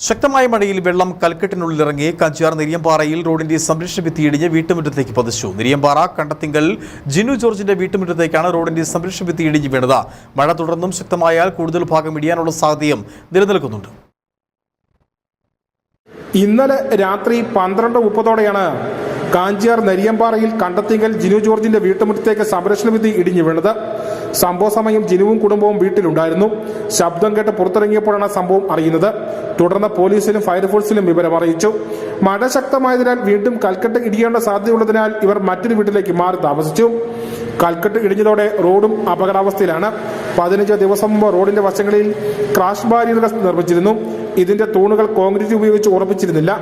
ശക്തമായ മഴയിൽ വെള്ളം കൽക്കെട്ടിനുള്ളിലിറങ്ങി കഞ്ചാർ നെരിയമ്പാറയിൽ റോഡിന്റെ സംരക്ഷണ ഭിത്തി ഇടിഞ്ഞ് വീട്ടുമുറ്റത്തേക്ക് പതിച്ചു. നെരിയമ്പാറ കണ്ടത്തിങ്കൽ ജിനു ജോർജിന്റെ വീട്ടുമുറ്റത്തേക്കാണ് റോഡിന്റെ സംരക്ഷണ ഭിത്തി ഇടിഞ്ഞ് വീണത്. മഴ തുടർന്നും ശക്തമായാൽ കൂടുതൽ ഭാഗം ഇടിയാനുള്ള സാധ്യതയും നിലനിൽക്കുന്നുണ്ട്. ഇന്നലെ രാത്രി പന്ത്രണ്ട് മുപ്പതോടെയാണ് കാഞ്ചിയാർ നെരിയമ്പാറയിൽ കണ്ടത്തിങ്കൽ ജിനു ജോർജിന്റെ വീട്ടുമുറ്റത്തേക്ക് സംരക്ഷണ വിധി ഇടിഞ്ഞു വീണത്. സംഭവ സമയം ജിനുവും കുടുംബവും വീട്ടിലുണ്ടായിരുന്നു. ശബ്ദം കേട്ട് പുറത്തിറങ്ങിയപ്പോഴാണ് സംഭവം അറിയുന്നത്. തുടർന്ന് പോലീസിലും ഫയർഫോഴ്സിലും വിവരം അറിയിച്ചു. മഴ ശക്തമായതിനാൽ വീണ്ടും കൽക്കട്ട ഇടിയേണ്ട സാധ്യതയുള്ളതിനാൽ ഇവർ മറ്റൊരു വീട്ടിലേക്ക് മാറി താമസിച്ചു. കൽക്കട്ട് ഇടിഞ്ഞതോടെ റോഡും അപകടാവസ്ഥയിലാണ്. പതിനഞ്ച് ദിവസം മുമ്പ് റോഡിന്റെ വശങ്ങളിൽ ക്രാഷ് ബാരിയറുകൾ നിർമ്മിച്ചിരുന്നു. ഇതിന്റെ തൂണുകൾ കോൺക്രീറ്റ് ഉപയോഗിച്ച് ഉറപ്പിച്ചിരുന്നില്ല.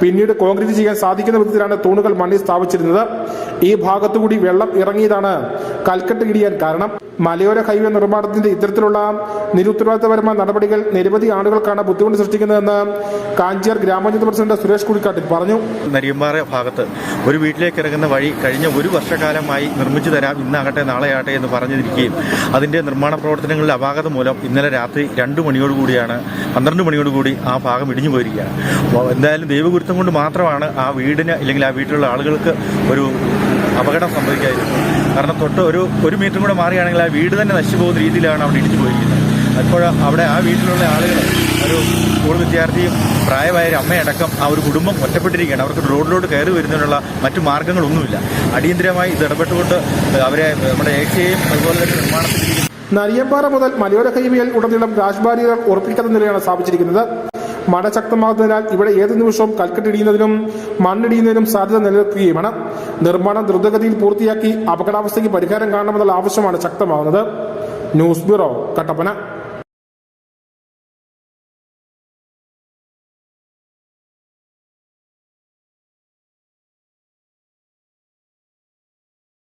പിന്നീട് കോൺക്രീറ്റ് ചെയ്യാൻ സാധിക്കുന്ന വിധത്തിലാണ് തൂണുകൾ മണ്ണിൽ സ്ഥാപിച്ചിരുന്നത്. ഈ ഭാഗത്തുകൂടി വെള്ളം ഇറങ്ങിയതാണ് കൽക്കെട്ട് ഇടിയാൻ കാരണം. മലയോര ഹൈവേ നിർമ്മാണത്തിന്റെ ഇത്തരത്തിലുള്ള നിരുത്തരവാദിത്തപരമായ നടപടികൾ നിരവധി ആളുകൾക്കാണ് ബുദ്ധിമുട്ട് സൃഷ്ടിക്കുന്നതെന്ന് കാഞ്ചിയാർ ഗ്രാമപഞ്ചായത്ത് പ്രസിഡന്റ് സുരേഷ് കുടിക്കാട്ടിൽ പറഞ്ഞു. നരിയമ്പാറ ഭാഗത്ത് ഒരു വീട്ടിലേക്ക് ഇറങ്ങുന്ന വഴി കഴിഞ്ഞ ഒരു വർഷക്കാലമായി നിർമ്മിച്ചു തരാം ഇന്നാകട്ടെ നാളെയാകട്ടെ എന്ന് പറഞ്ഞിരിക്കുകയും അതിന്റെ നിർമ്മാണ പ്രവർത്തനങ്ങളിൽ അപാകത മൂലം ഇന്നലെ രാത്രി രണ്ട് മണിയോടുകൂടിയാണ് പന്ത്രണ്ട് മണിയോടുകൂടി ആ ഭാഗം ഇടിഞ്ഞു പോയിരിക്കുകയാണ്. അപ്പോൾ എന്തായാലും ദൈവഗുരുത്തം കൊണ്ട് മാത്രമാണ് ആ വീടിന് അല്ലെങ്കിൽ ആ വീട്ടിലുള്ള ആളുകൾക്ക് ഒരു അപകടം സംഭവിക്കാതിരുന്നത്. കാരണം തൊട്ട് ഒരു ഒരു മീറ്റർ കൂടെ മാറിയാണെങ്കിൽ ആ വീട് തന്നെ നശിച്ചു പോകുന്ന രീതിയിലാണ് അവിടെ ഇടിഞ്ഞു പോയിരിക്കുന്നത്. അപ്പോൾ അവിടെ ആ വീട്ടിലുള്ള ആളുകൾ ഒരു സ്കൂൾ വിദ്യാർത്ഥിയും പ്രായമായ ഒരു അമ്മയടക്കം ആ ഒരു കുടുംബം ഒറ്റപ്പെട്ടിരിക്കുകയാണ്. അവർക്ക് റോഡിലോട്ട് കയറി വരുന്നതിനുള്ള മറ്റു മാർഗങ്ങളൊന്നുമില്ല അടിയന്തിരമായി ഇത് ഇടപെട്ടുകൊണ്ട് അവരെ നമ്മുടെ ഏഷ്യയും അതുപോലെ തന്നെ നിർമ്മാണത്തിലിരിക്കുന്ന നരിയമ്പാറ മുതൽ മലയോര ഹൈവേയിൽ ഉടനീളം രാജ്ബാരികൾ ഉറപ്പിക്കാത്ത നിലയാണ് സ്ഥാപിച്ചിരിക്കുന്നത്. മഴ ശക്തമാകുന്നതിനാൽ ഇവിടെ ഏത് നിമിഷവും കൽക്കെട്ടിടിയുന്നതിനും മണ്ണിടിയുന്നതിനും സാധ്യത നിലനിൽക്കുകയുമാണ്. നിർമ്മാണം ദ്രുതഗതിയിൽ പൂർത്തിയാക്കി അപകടാവസ്ഥയ്ക്ക് പരിഹാരം കാണണമെന്നുള്ള ആവശ്യമാണ് ശക്തമാകുന്നത് ന്യൂസ് ബ്യൂറോ കട്ടപ്പന.